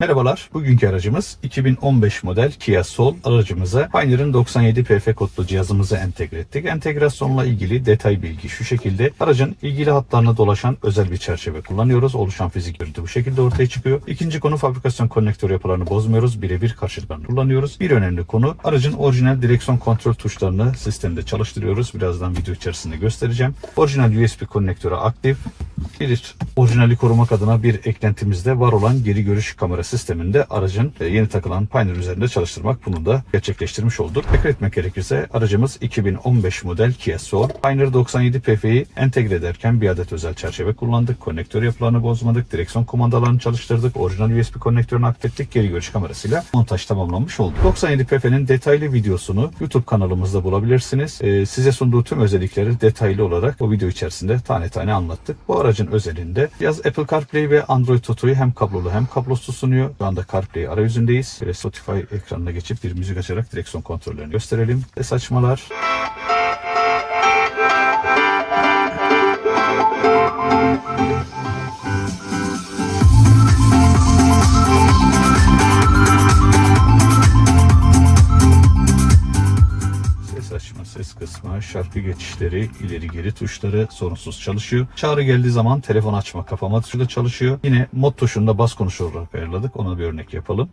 Merhabalar. Bugünkü aracımız 2015 model Kia Soul. Aracımıza Pioneer'ın 97 PF kodlu cihazımızı entegre ettik. Entegrasyonla ilgili detay bilgi şu şekilde. Aracın ilgili hatlarına dolaşan özel bir çerçeve kullanıyoruz. Oluşan fizik görüntü bu şekilde ortaya çıkıyor. İkinci konu fabrikasyon konnektör yapılarını bozmuyoruz. Birebir karşılıklarını kullanıyoruz. Bir önemli konu aracın orijinal direksiyon kontrol tuşlarını sistemde çalıştırıyoruz. Birazdan video içerisinde göstereceğim. Orijinal USB konnektörü aktif. Bir orijinali korumak adına bir eklentimizde var olan geri görüş kamera sisteminde aracın e, yeni takılan Pioneer üzerinde çalıştırmak bunu da gerçekleştirmiş olduk. Tekrar etmek gerekirse aracımız 2015 model Kia Soul. Pioneer 97 PF'yi entegre ederken bir adet özel çerçeve kullandık. Konnektör yapılarını bozmadık. Direksiyon kumandalarını çalıştırdık. Orijinal USB konnektörünü aktiflettik. Geri görüş kamerasıyla montaj tamamlanmış oldu. 97 PF'nin detaylı videosunu YouTube kanalımızda bulabilirsiniz. E, size sunduğu tüm özellikleri detaylı olarak o video içerisinde tane tane anlattık. Bu aracın özelinde yaz Apple CarPlay ve Android Auto'yu hem kablolu hem kablosuz sunuyor. Şu anda CarPlay arayüzündeyiz. Ve Spotify ekranına geçip bir müzik açarak direksiyon kontrollerini gösterelim. Ses açmalar. Ses kısmı, şarkı geçişleri, ileri geri tuşları sorunsuz çalışıyor. Çağrı geldiği zaman telefon açma, kapama tuşu da çalışıyor. Yine mod tuşunda bas konuşur olarak ayarladık. Ona bir örnek yapalım.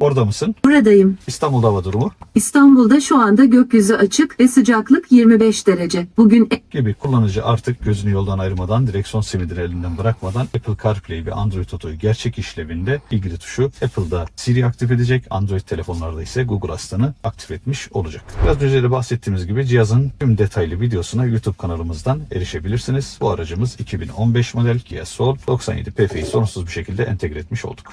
Orada mısın? Buradayım. İstanbul'da hava durumu İstanbul'da şu anda gökyüzü açık ve sıcaklık 25 derece. Bugün e- gibi kullanıcı artık gözünü yoldan ayırmadan, direksiyon simidini elinden bırakmadan Apple CarPlay ve Android Auto'yu gerçek işlevinde ilgili tuşu Apple'da Siri aktif edecek, Android telefonlarda ise Google Asistan'ı aktif etmiş olacak. Biraz önce de bahsettiğimiz gibi cihazın tüm detaylı videosuna YouTube kanalımızdan erişebilirsiniz. Bu aracımız 2015 model Kia Soul 97 PF'yi sorunsuz bir şekilde entegre etmiş olduk.